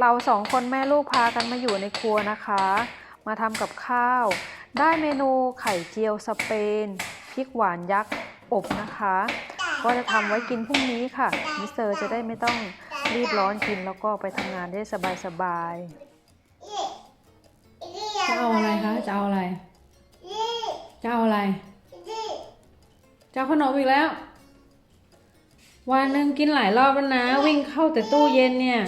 เราสองคนแม่ลูกพากันมาอยู่ในครัวนะคะ มาทำกับข้าว ได้เมนูไข่เจียวสเปนพริกหวานยักษ์อบนะคะ ก็จะทำไว้กินพรุ่งนี้ค่ะ มิสเตอร์จะได้ไม่ต้องรีบร้อนกินแล้วก็ไปทำงานได้สบายๆ จะเอาอะไรคะ จะเอาอะไร จะเอาอะไร จะเอาขนมอีกแล้ว วันหนึ่งกินหลายรอบแล้วนะ วิ่งเข้าแต่ตู้เย็นเนี่ย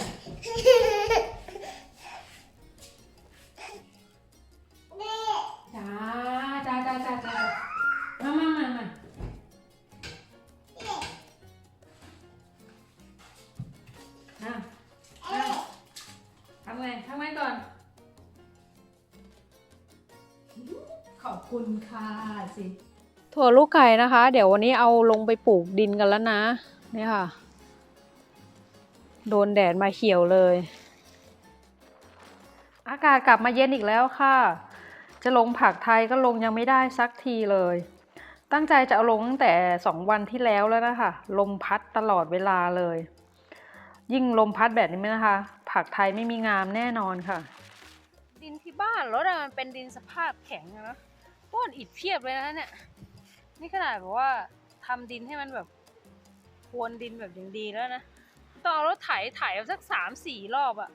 คุณค่ะสิๆถั่วลูกไก่นะคะ เดี๋ยววันนี้เอาลงไปปลูกดินกันแล้วนะนี่ค่ะ โดนแดดมาเขียวเลย อากาศกลับมาเย็นอีกแล้วค่ะ จะลงผักไทยก็ลงยังไม่ได้สักทีเลย ตั้งใจจะเอาลงตั้งแต่สองวันที่แล้วแล้วนะคะ ลมพัดตลอดเวลาเลย ยิ่งลมพัดแบบนี้นะคะ ผักไทยไม่มีงามแน่นอนค่ะ ดินที่บ้านรถอะมันเป็นดินสภาพแข็งอะเนอะ ก้อนอิฐเพียบเลยนะเนี่ย นี่ขนาดแบบว่าทำดินให้มันแบบพรวนดินแบบอย่างดีแล้วนะต้องเอารถไถไถเอาสักสามสี่รอบอะ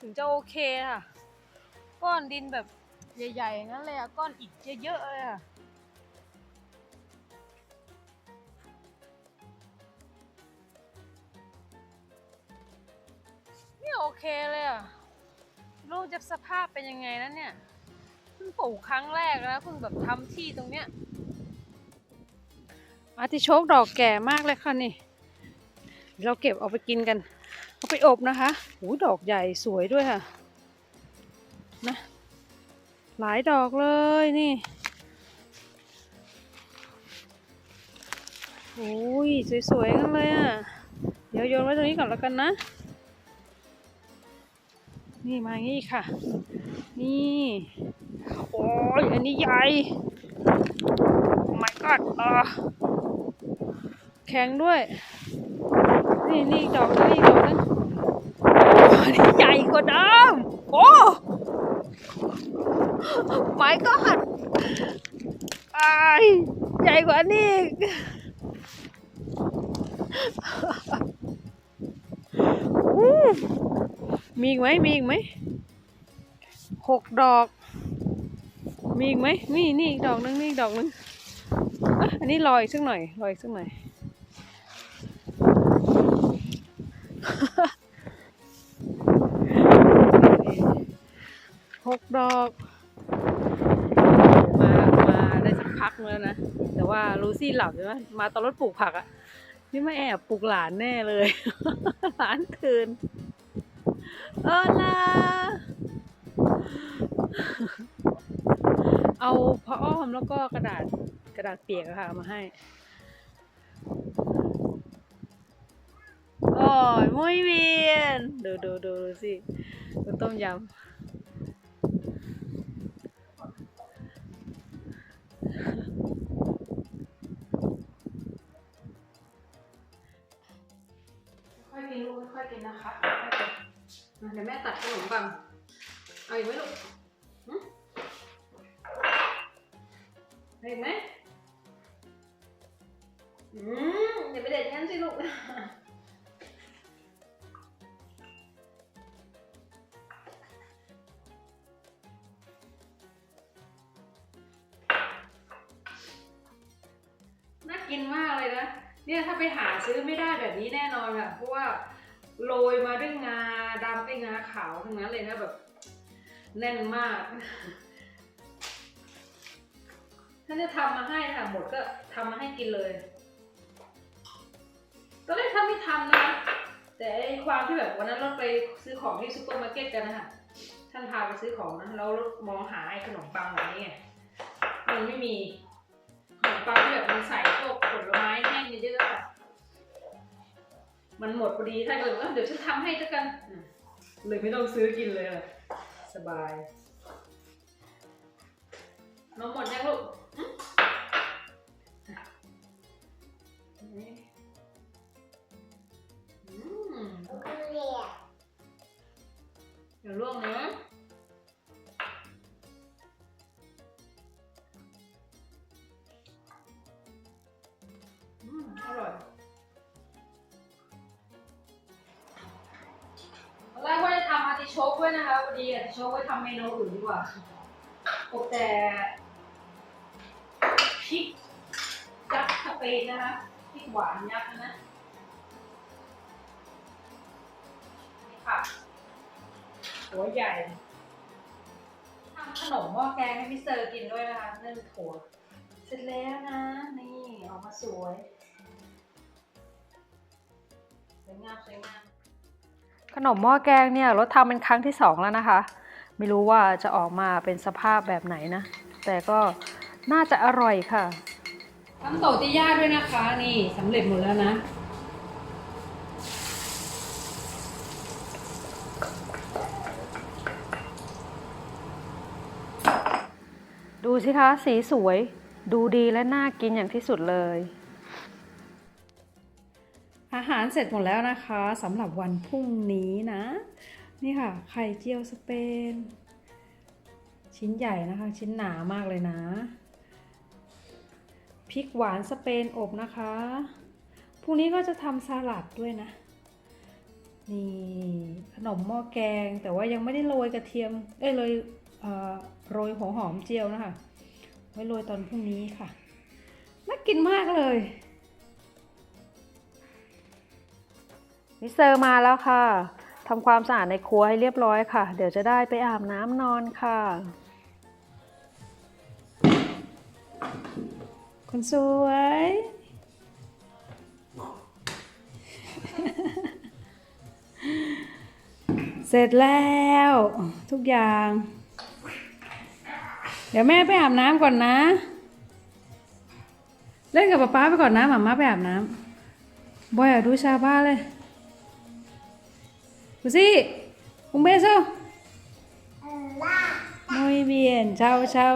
ถึงจะโอเคค่ะ ก้อนดินแบบใหญ่ๆอย่างนั้นเลยอะก้อนอิฐเยอะๆเลยอะไม่โอเคเลยอะลูกจะสภาพเป็นยังไงนะเนี่ย เพิ่งปลูกครั้งแรกนะเพิ่งแบบทำที่ตรงเนี้ยอาร์ติโชกดอกแก่มากเลยค่ะนี่ เราเก็บเอาไปกินกันเอาไปอบนะคะหูดอกใหญ่สวยด้วยค่ะนะหลายดอกเลยนี่โอ้ยสวยๆกันเลยอะ เดี๋ยวโยนไว้ตรงนี้ก่อนแล้วกันนะ นี่มาอย่างนี้ค่ะ นี่ โอ้ยอันนี้ใหญ่ my god อ่าแข็งด้วย นี่นี่ดอกนึงนี่ดอกนึงอันนี้ใหญ่กว่าเดิมโอ้ my god อใหญ่กว่านี้มีอีกไหมมีอีกไหมหกดอก มีอีกไหมนี่นี่อีกดอกนึงนี่อีกดอกนึงอะอันนี้รออีกสักหน่อยรออีกสักหน่อยหกดอก มามาได้สักพักแล้วนะ แต่ว่าลูซี่หลับใช่ไหมมาตอนรถปลูกผักอะนี่มาแอบปลูกหลานแน่เลย หลานคืนเออล่ะ เอาผ้าอ้อมแล้วก็กระดาษกระดาษเปียกอะค่ะมาให้โอ้ยมุ้ยเวียนดูดูดูดูสิดูต้มยำค่อยกินลูกค่อยกินนะคะเดี๋ยวแม่ตัดขนมก่อนเอาอีกไหมลูก เอาอีกไหมอืมอย่าไปเด็ดงั้นสิลูกน่ากินมากเลยนะ เนี่ยถ้าไปหาซื้อไม่ได้แบบนี้แน่นอนค่ะเพราะว่าโรยมาด้วยงาดำไอ้งาขาวทั้งนั้นเลยนะแบบ แน่นมาก ถ้านจะทำมาให้ค่ะหมดก็ทำมาให้กินเลยตอนแรกท่านไม่ทำนะแต่ไอ้ความที่แบบวันนั้นเราไปซื้อของที่ซูเปอร์มาร์เก็ตกันนะคะท่านพาไปซื้อของนะแล้วมองหาไอ้ขนมปังแบบนี้ไงมันไม่มีขนมปังที่แบบมันใส่พวกผลไม้แห้งเยอะๆอะมันหมดพอดีท่านก็เลยว่าเดี๋ยวฉันทำให้เจ้ากันเลยไม่ต้องซื้อกินเลยสบายนมหมดยังลูก วยนะคะพอดีอาจจะโชว์ไว้ทำเมนูอื่นดีกว่าอบแต่พริกยักษ์สเปนนะคะพริกหวานยักษ์นะนี่ค่ะหัวใหญ่ทำขนมหม้อแกงให้มิสเตอร์กินด้วยนะคะนึ่งถั่วเสร็จแล้วนะ นี่ออกมาสวยสวยงามสวยงาม ขนมหม้อแกงเนี่ยรถทำเป็นครั้งที่สองแล้วนะคะ ไม่รู้ว่าจะออกมาเป็นสภาพแบบไหนนะ แต่ก็น่าจะอร่อยค่ะทำโตติย่าด้วยนะคะ นี่สำเร็จหมดแล้วนะดูสิคะ สีสวย ดูดีและน่ากินอย่างที่สุดเลย อาหารเสร็จหมดแล้วนะคะสำหรับวันพรุ่งนี้นะ นี่ค่ะ ไข่เจียวสเปน ชิ้นใหญ่นะคะ ชิ้นหนามากเลยนะพริกหวานสเปนอบนะคะพรุ่งนี้ก็จะทำสลัดด้วยนะ นี่ขนมหม้อแกงแต่ว่ายังไม่ได้โรยกระเทียมเอ้ยโรยโรยหัวหอมเจียวนะคะไว้โรยตอนพรุ่งนี้ค่ะน่ากินมากเลย มิสเตอร์มาแล้วค่ะทำความสะอาดในครัวให้เรียบร้อยค่ะ เดี๋ยวจะได้ไปอาบน้ำนอนค่ะ คนสวย เสร็จแล้วทุกอย่าง เดี๋ยวแม่ไปอาบน้ำก่อนนะ เล่นกับป๊าป๊าไปก่อนนะหมาม่าไปอาบน้ำบอยอะดูชาบ้าเลย ดูสิ un beso muy bien chao chao